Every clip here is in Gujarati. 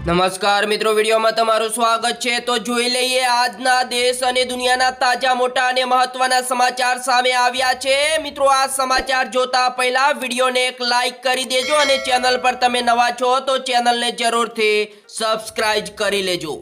નમસ્કાર મિત્રો, વિડીયોમાં તમારું સ્વાગત છે. તો જોઈ લઈએ, આજના દેશ અને દુનિયાના તાજા, મોટા અને મહત્વના સમાચાર સામે આવ્યા છે. મિત્રો, આ સમાચાર જોતા પહેલા વિડીયોને એક લાઈક કરી દેજો અને ચેનલ પર તમે નવા છો, તો ચેનલને જરૂરથી સબસ્ક્રાઇબ કરી લેજો.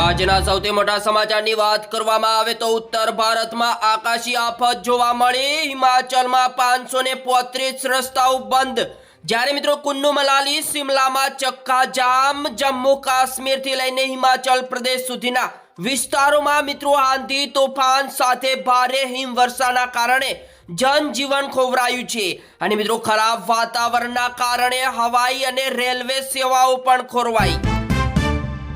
આજના સૌથી મોટા સમાચારની વાત કરવામાં આવે તો ઉત્તર ભારતમાં આકાશી આફત જોવા મળી. હિમાચલમાં પાંચસો ને પોત્રીસ રસ્તાઓ બંધ. જ્યારે મિત્રો કુન્નુ મલાલી શિમલામાં ચક્કા જામ, જમ્મુ કાશ્મીરથી લઈને હિમાચલ પ્રદેશ સુધીના વિસ્તારોમાં મિત્રો આંધી, તોફાન સાથે ભારે હિમવર્ષાના કારણે જનજીવન ખોવરાયું છે. અને મિત્રો ખરાબ વાતાવરણના કારણે હવાઈ અને રેલવે સેવાઓ પણ ખોરવાઈ.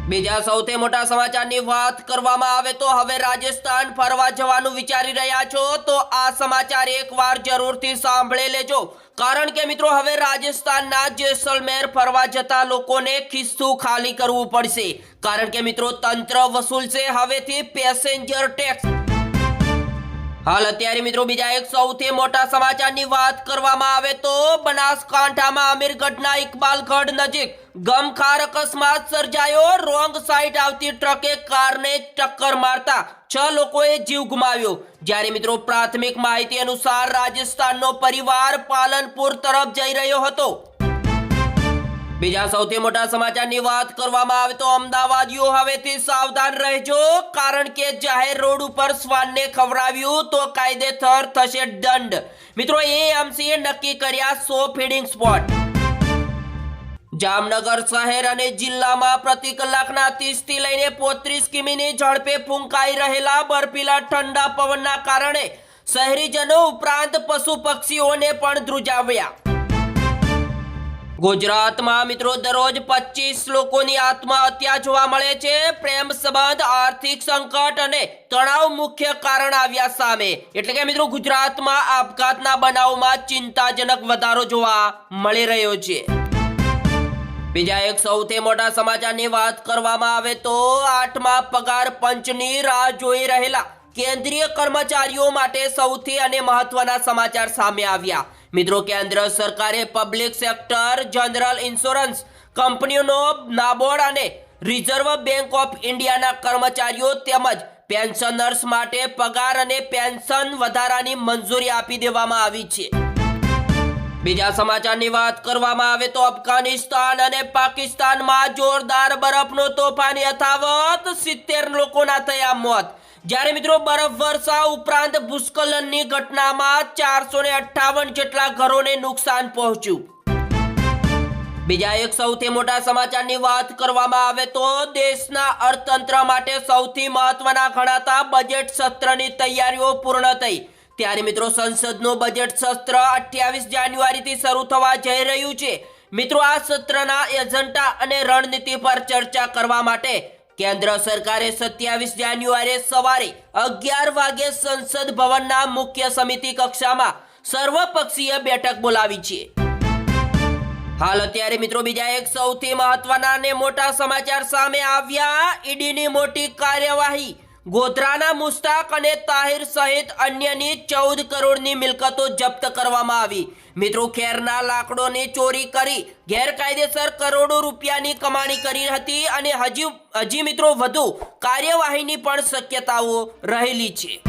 બીજા સૌથી મોટા સમાચારની વાત કરવામાં આવે તો હવે રાજસ્થાન ફરવા જવાનું વિચારી રહ્યા છો તો આ સમાચાર એકવાર જરૂરથી સાંભળી લેજો. કારણ કે મિત્રો હવે રાજસ્થાનના જેસલમેર ફરવા જતા લોકોને ખિસ્સું ખાલી કરવું પડશે. કારણ કે મિત્રો તંત્ર વસૂલશે હવેથી પેસેન્જર ટેક્સ. હાલ અત્યારે મિત્રો બીજા એક સૌથી મોટા સમાચારની વાત કરવામાં આવે તો બનાસકાંઠામાં અમીરગઢના ઇકબાલગઢ નજીક ગમખાર અકસ્માત સર્જાયો. રોંગ સાઈડ આવતી ટ્રકે કારને ટક્કર મારતા છ લોકોએ જીવ ગુમાવ્યો. જ્યારે મિત્રો પ્રાથમિક માહિતી અનુસાર રાજસ્થાનનો પરિવાર પાલનપુર તરફ જઈ રહ્યો હતો. બીજા સૌથી મોટા સમાચારની વાત કરવામાં આવે તો અમદાવાદીઓ હવેથી સાવધાન રહેજો, કારણ કે જાહેર રોડ ઉપર શ્વાનને ખવડાવ્યું તો કાયદેસર થશે દંડ. મિત્રો એએમસીએ નક્કી કર્યા સો ફીડિંગ સ્પોટ. જામનગર શહેર અને જિલ્લામાં પ્રતિ કલાકના ત્રીસથી લઈને પોત્રીસ કિમીની ઝડપે ફૂંકાઈ રહેલા બર્ફીલા ઠંડા પવનના કારણે શહેરીજનો ઉપરાંત પશુ પક્ષીઓને પણ ધ્રુજાવ્યા. ગુજરાતમાં મિત્રો દરરોજ પચીસ લોકોની આત્મહત્યા જોવા મળે છે. પ્રેમ સંબંધ, આર્થિક સંકટ અને તણાવ મુખ્ય કારણ આવ્યા સામે. એટલે કે મિત્રો ગુજરાતમાં આપઘાતના બનાવમાં ચિંતાજનક વધારો જોવા મળી રહ્યો છે. બીજા એક સૌથી મોટા સમાચારની વાત કરવામાં આવે તો આઠમા પગાર પંચની રાહ જોઈ રહેલા કેન્દ્રીય કર્મચારીઓ માટે સૌથી અને મહત્વના સમાચાર સામે આવ્યા. મિત્રો, કેન્દ્ર સરકારે પબ્લિક સેક્ટર જનરલ ઇન્સ્યોરન્સ કંપનીઓનો નાબોર્ડ અને રિઝર્વ બેંક ઓફ ઇન્ડિયાના કર્મચારીઓ તેમજ પેન્શનર્સ માટે પગાર અને પેન્શન વધારાની મંજૂરી આપી દેવામાં આવી છે. બીજા સમાચારની વાત કરવામાં આવે તો અફઘાનિસ્તાન અને પાકિસ્તાનમાં જોરદાર બરફનો તોફાન યથાવત. સિત્તેર લોકોના થયા મોત. જ્યારે મિત્રો બરફ વર્ષા ઉપરાંત ભૂસ્ખલનની ઘટનામાં ચારસો જેટલા ઘરોને નુકસાન પહોંચ્યું. બીજા એક સૌથી મોટા સમાચારની વાત કરવામાં આવે તો દેશના અર્થતંત્ર માટે સૌથી મહત્વના ગણાતા બજેટ સત્રની તૈયારીઓ પૂર્ણ થઈ. ત્યારે મિત્રો સંસદનું બજેટ સત્ર અઠ્યાવીસ જાન્યુઆરીથી શરૂ થવા જઈ રહ્યું છે. મિત્રો આ સત્રના એજન્ડા અને રણનીતિ પર ચર્ચા કરવા માટે કેન્દ્ર સરકારે સત્યાવીસ જાન્યુઆરીએ સવારે અગિયાર વાગે સંસદ ભવનના મુખ્ય સમિતિ કક્ષામાં સર્વપક્ષીય બેઠક બોલાવી છે. હાલ અત્યારે મિત્રો બીજા એક સૌથી મહત્વના અને મોટા સમાચાર સામે આવ્યા. ઈડીની મોટી કાર્યવાહી ગોધરાના મુસ્તાક અને તાહિર સહિત અન્યની ચૌદ કરોડની મિલકતો જપ્ત કરવામાં આવી. મિત્રો, ખેરના લાકડોની ચોરી કરી ગેરકાયદેસર કરોડો રૂપિયાની કમાણી કરી હતી અને હજી હજી મિત્રો વધુ કાર્યવાહીની પણ શક્યતાઓ રહેલી છે.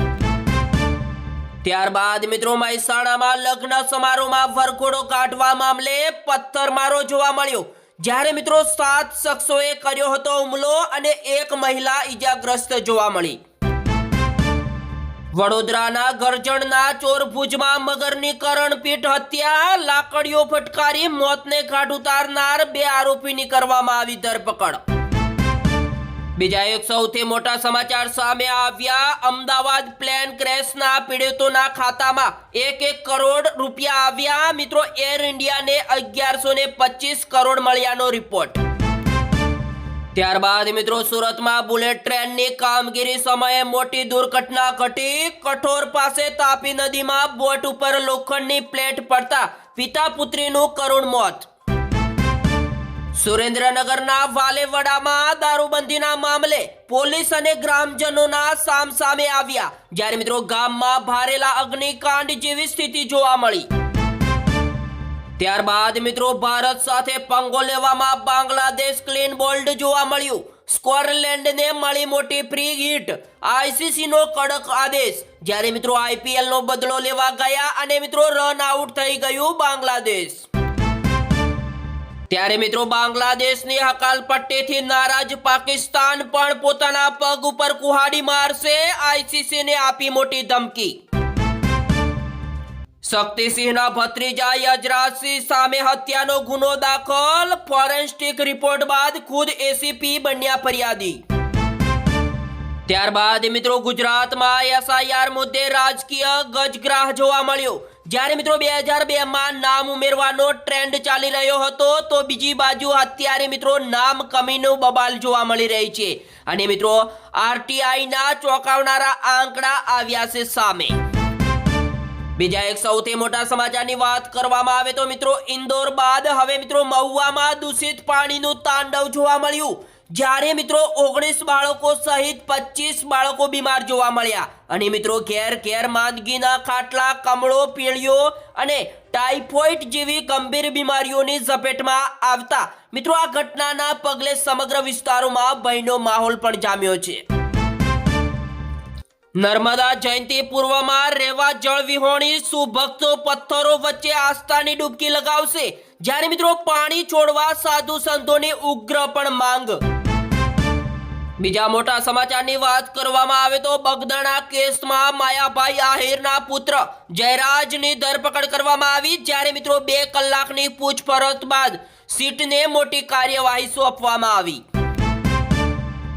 ત્યારબાદ મિત્રો, મહેસાણામાં લગ્ન સમારોહમાં વરઘોડો કાઢવા મામલે પથ્થરમારો જોવા મળ્યો. જ્યારે મિત્રો સાત શખ્સોએ કર્યો હતો હુમલો અને એક મહિલા ઈજાગ્રસ્ત જોવા મળી. વડોદરાના ગરજણના ચોરભુજમાં મગરની કરણપીઠ હત્યા, લાકડીઓ ફટકારી, મોતને ઘાટ ઉતારનાર બે આરોપીની કરવામાં આવી ધરપકડ. બીજા એક સૌથી મોટા સમાચાર સામે આવ્યા. અમદાવાદ પ્લેન ક્રેશના પીડિતોના ખાતામાં એક એક કરોડ રૂપિયા આવ્યા. મિત્રો, એર ઇન્ડિયાને અગિયારસો ને પચીસ કરોડ મળ્યાનો રિપોર્ટ. ત્યારબાદ મિત્રો, સુરતમાં બુલેટ ટ્રેનની કામગીરી સમયે મોટી દુર્ઘટના ઘટી. કઠોર પાસે તાપી નદીમાં બોટ ઉપર લોખંડની પ્લેટ પડતા પિતા પુત્રીનું કરુણ મોત. સુરેન્દ્રનગરના વાલેવડામાં દારૂબંધીના મામલે પોલીસ અને ગ્રામજનોના સામસામે આવ્યા. જ્યારે મિત્રો ગામમાં ભારેલા અગ્નિકાંડ જેવી સ્થિતિ જોવા મળી. ત્યારબાદ મિત્રો ભારત સાથે પંગો લેવામાં બાંગ્લાદેશ ક્લીન બોલ્ડ જોવા મળ્યું. સ્કોટલેન્ડને મળી મોટી ફ્રી હિટ. આઈસીસી નો કડક આદેશ. જ્યારે મિત્રો આઈપીએલ નો બદલો લેવા ગયા અને મિત્રો રન આઉટ થઈ ગયું બાંગ્લાદેશ. ત્યારે મિત્રો બાંગ્લાદેશની હકાલપટ્ટીથી નારાજ પાકિસ્તાન પણ પોતાના પગ ઉપર કુહાડી મારશે. આઈસીસીને આપી મોટી ધમકી. શક્તિસિંહના ભત્રીજા યજરાજસિંહ સામે હત્યાનો ગુનો દાખલ. ફોરેન્સિક રિપોર્ટ બાદ ખુદ એસીપી બન્યા ફરિયાદી. ત્યારબાદ મિત્રો ગુજરાતમાં એસઆઈઆર મુદ્દે રાજકીય ગજગ્રાહ જોવા મળ્યો. જ્યારે મિત્રો બે હજાર બે માં નામ ઉમેરવાનો ટ્રેન્ડ ચાલી રહ્યો હતો, તો બીજી બાજુ અત્યારે મિત્રો નામ કમીનું બબાલ જોવા મળી રહી છે. અને મિત્રો, આરટીઆઈના ચોંકાવનારા આંકડા આવ્યા છે સામે. બીજા એક સૌથી મોટા સમાચારની વાત કરવામાં આવે તો મિત્રો, ઇન્દોર બાદ હવે મિત્રો મહુવામાં દૂષિત પાણીનું તાંડવ જોવા મળ્યું. જ્યારે મિત્રો ઓગણીસ બાળકો સહિત પચીસ બાળકો બીમાર જોવા મળ્યા. અને મિત્રો ઘેર ઘેર માંદગીના ખાટલા, કમળો, પીળીઓ અને ટાઇફોઇડ જેવી ગંભીર બીમારીઓની ઝપેટમાં આવતા. મિત્રો આ ઘટનાના પગલે સમગ્ર વિસ્તારોમાં ભયનો માહોલ પણ જામ્યો છે. નર્મદા જયંતિ પૂર્વમાં રેવા જળ વિહોણી સુભક્તો પથ્થરો વચ્ચે આસ્થાની ડૂબકી લગાવશે. જ્યારે મિત્રો પાણી છોડવા સાધુ સંતોની ઉગ્ર પણ માંગ. બીજા મોટા સમાચારની વાત કરવામાં આવે તો બગદણા કેસમાં માયાભાઈ આહિરના પુત્ર જયરાજની ધરપકડ કરવામાં આવી. જ્યારે મિત્રો બે કલાકની પૂછપરછ બાદ સીટને મોટી કાર્યવાહી સોંપવામાં આવી.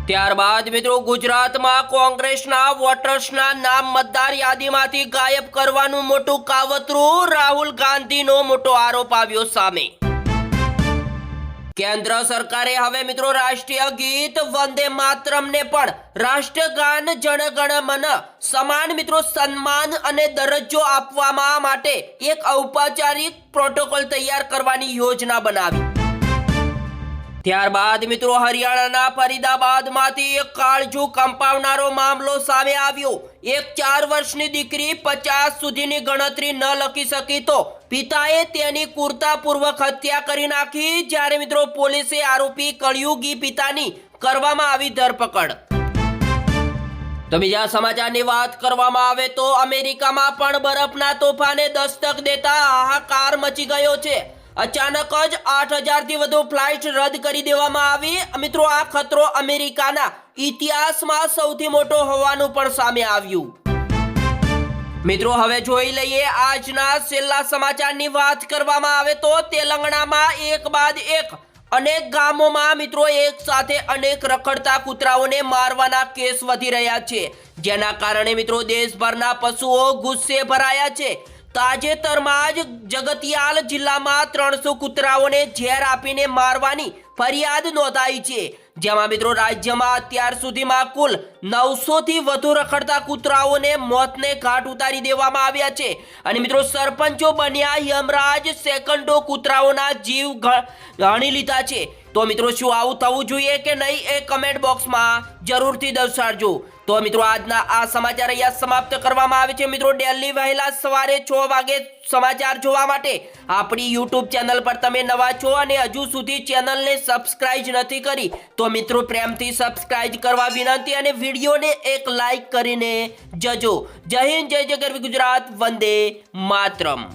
ત્યારબાદ મિત્રો ગુજરાતમાં કોંગ્રેસના વોટર્સના નામ મતદાર યાદીમાંથી ગાયબ કરવાનું મોટું કાવતરું રાહુલ ગાંધીનો મોટો આરોપ આવ્યો સામે. કેન્દ્ર સરકારે હવે મિત્રો રાષ્ટ્રીય ગીત વંદે માતરમને પણ રાષ્ટ્રગાન જનગણ મન સમાન મિત્રો સન્માન અને દરજ્જો આપવામાં માટે એક ઔપચારિક પ્રોટોકોલ તૈયાર કરવાની યોજના બનાવી. ત્યારબાદ મિત્રો હરિયાણાના ફરીદાબાદમાંથી એક કાળજુ કંપાવનારો મામલો સામે આવ્યો. એક ચાર વર્ષની દીકરી પચાસ સુધીની ગણતરી ન લખી શકી તો પિતાએ તેની કુર્તાપૂર્વક હત્યા કરી નાખી. જ્યારે મિત્રો પોલીસે આરોપી કળિયુગી પિતાની કરવામાં આવી ધરપકડ. તો બીજા સમાચારની વાત કરવામાં આવે તો અમેરિકામાં પણ બરફના તોફાને દસ્તક દેતા હાહાકાર મચી ગયો છે. અચાનક જ આઠ હજારથી વધુ ફ્લાઇટ રદ કરી દેવામાં આવી. મિત્રો, આ ખતરો અમેરિકાના ઇતિહાસમાં સૌથી મોટો હોવાનું પણ સામે આવ્યું. મિત્રો, હવે જોઈ લઈએ આજના છેલ્લા સમાચારની વાત કરવામાં આવે તો તેલંગણામાં એક બાદ એક અનેક ગામોમાં મિત્રો એક સાથે અનેક રખડતા કૂતરાઓને મારવાના કેસ વધી રહ્યા છે. જેના કારણે મિત્રો દેશભરના પશુઓ ગુસ્સે ભરાયા છે. તાજેતરમાં જ જગતિયાલ જિલ્લામાં ત્રણસો કૂતરાઓને ઝેર આપીને મારવાની ફરિયાદ નોંધાઈ છે. જેમાં મિત્રો રાજ્યમાં અત્યાર સુધીમાં કુલ નવસો થી વધુ રખડતા કૂતરાઓને મોતને ઘાટ ઉતારી દેવામાં આવ્યા છે. અને મિત્રો સરપંચો બન્યા યમરાજ સેકન્ડો કૂતરાઓના જીવ ગણી લીધા છે. તો મિત્રો શું આવું થવું જોઈએ કે નહીં એ કમેન્ટ બોક્સમાં જરૂરથી દર્શાવજો. તો મિત્રો આજના આ સમાચાર અહીંયા સમાપ્ત કરવામાં આવે છે. મિત્રો ડેલી વહેલા સવારે છ વાગે સમાચાર જોવા માટે આપણી યુટ્યુબ ચેનલ પર તમે નવા છો અને હજુ સુધી ચેનલને સબસ્ક્રાઇબ નથી કરી તો મિત્રો પ્રેમથી સબસ્ક્રાઇબ કરવા વિનંતી અને વિડીયોને એક લાઈક કરીને જજો. જય હિન્દ, જય ગરવી ગુજરાત, વંદે માતરમ.